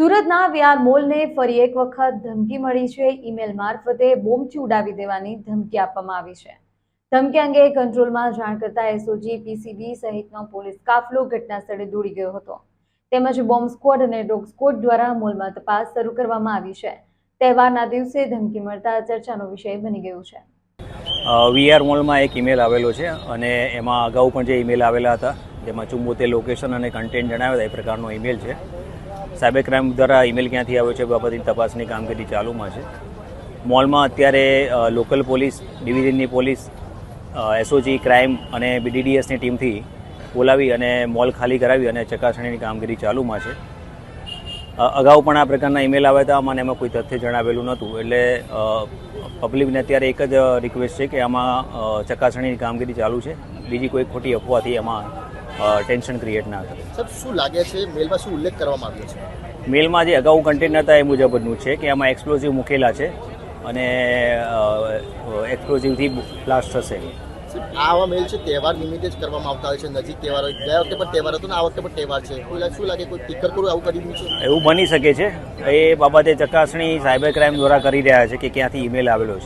સુરતના વીઆર મોલને ફરી એક વખત ધમકી મળી છે. ઈમેલ મારફતે બોમ્બથી ઉડાવી દેવાની ધમકી આપવામાં આવી છે. ધમકી અંગે કંટ્રોલમાં જાણ કરતા એસઓજી, પીસીબી સહિતનો પોલીસ કાફલો ઘટના સ્થળે દોડી ગયો હતો. તેમજ બોમ્બ સ્ક્વોડ અને ડોગ સ્ક્વોડ દ્વારા મોલમાં તપાસ શરૂ કરવામાં આવી છે. તહેવારના દિવસે ધમકી મળતા ચર્ચાનો વિષય બની ગયો છે. વીઆર મોલમાં એક ઈમેલ આવેલો છે અને એમાં અગાઉ પણ જે ઈમેલ આવેલા હતા, જેમાં ચુંબોતેર લોકેશન અને કન્ટેન્ટ જણાવ્યા હતા, એ પ્રકારનો ઈમેલ છે. સાયબર ક્રાઇમ દ્વારા ઈમેલ ક્યાંથી આવ્યો છે બાબતની તપાસની કામગીરી ચાલુમાં છે. મોલમાં અત્યારે લોકલ પોલીસ, ડિવિઝનની પોલીસ એસઓજી, ક્રાઇમ અને બીડીડીએસની ટીમથી બોલાવી અને મોલ ખાલી કરાવી અને ચકાસણીની કામગીરી ચાલુમાં છે. અગાઉ પણ આ પ્રકારના ઈમેલ આવ્યા હતા મને એમાં કોઈ તથ્ય જણાવેલું નહોતું. એટલે પબ્લિકને અત્યારે એક જ રિક્વેસ્ટ છે કે આમાં ચકાસણીની કામગીરી ચાલુ છે. બીજી કોઈ ખોટી અફવાથી એમાં ટેન્શન ક્રિએટ ના કરે. સર શું લાગે છે મેલમાં શું ઉલ્લેખ કરવામાં આવ્યો છે? મેલમાં જે અગાઉ કન્ટેનર હતા એ મુજબનું છે કે આમાં એક્સપ્લોઝિવ મૂકેલા છે અને એક્સપ્લોઝિવથી બ્લાસ્ટ થશે. આ આવા મેલ છે તહેવાર નિમિત્તે જ કરવામાં આવતા હોય છે નજીક તહેવાર હોય. ગયા વખતે પણ તહેવાર હતો ને આ વખતે પણ તહેવાર છે. કોઈ શું લાગે કોઈ ટીકર કરું આવું કરી દીધું છે? એવું બની શકે છે. એ બાબતે ચકાસણી સાયબર ક્રાઇમ દ્વારા કરી રહ્યા છે કે ક્યાંથી ઈમેલ આવેલો છે.